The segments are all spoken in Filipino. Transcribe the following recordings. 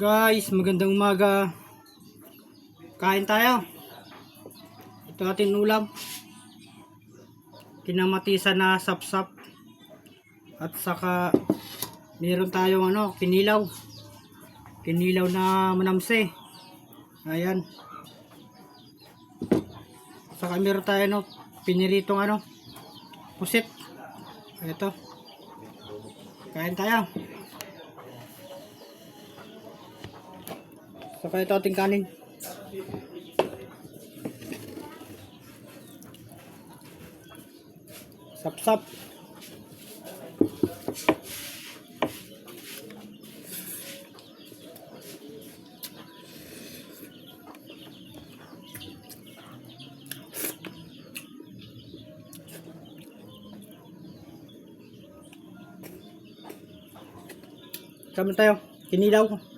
Guys, magandang umaga. Kain tayo. Ito ating ulam. Kinamatisan na sapsap. At saka meron tayong ano, kinilaw. Kinilaw na manamse. Ayan. Saka meron tayo no, piniritong ano, pusit. Ito. Kain tayo. Saka ito ating kanin. Sap-sap. Kami tayo. Kinilaw ko.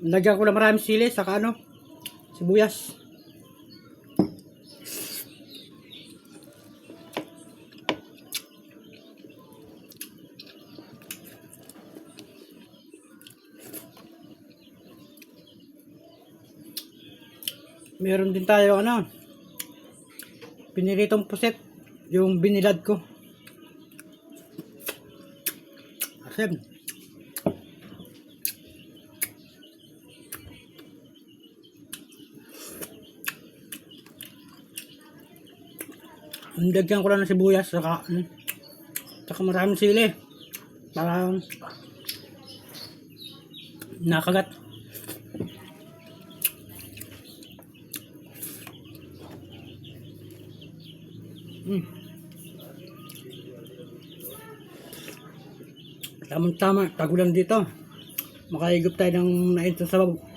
Lagyan ko na maraming sili saka ano, sibuyas. Meron din tayo ano, piniritong puset, yung binilad ko. Asim. Dagyan ko lang ng sibuyas saka ano, saka maraming sili. Para nakagat. Mm. Tamang tama, tagulan dito. Makahigop tayo ng nain sa sabaw.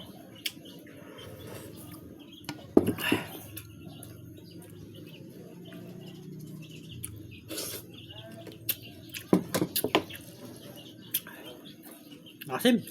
Asim.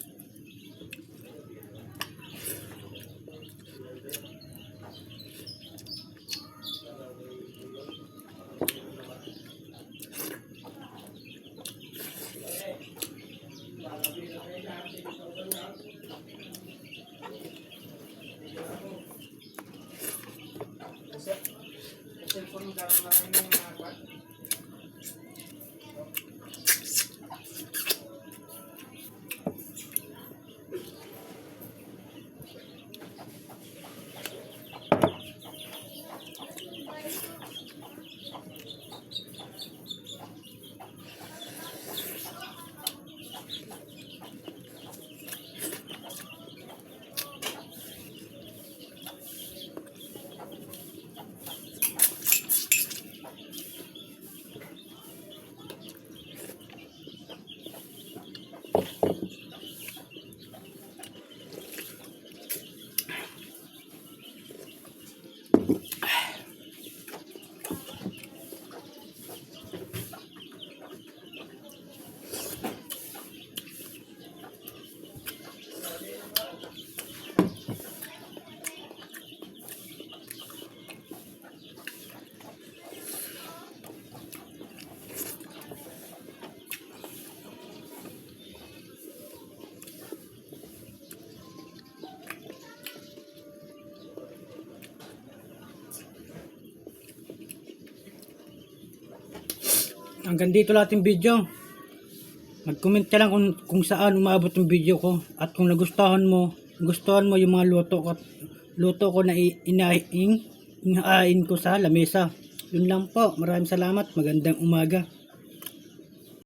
Hanggang dito lahat yung video. Mag-comment ka lang kung, kung saan umabot yung video ko. At kung nagustuhan mo, gustuhan mo yung mga luto ko, luto ko na inaing, inain ko sa lamesa. Yun lang po. Maraming salamat. Magandang umaga.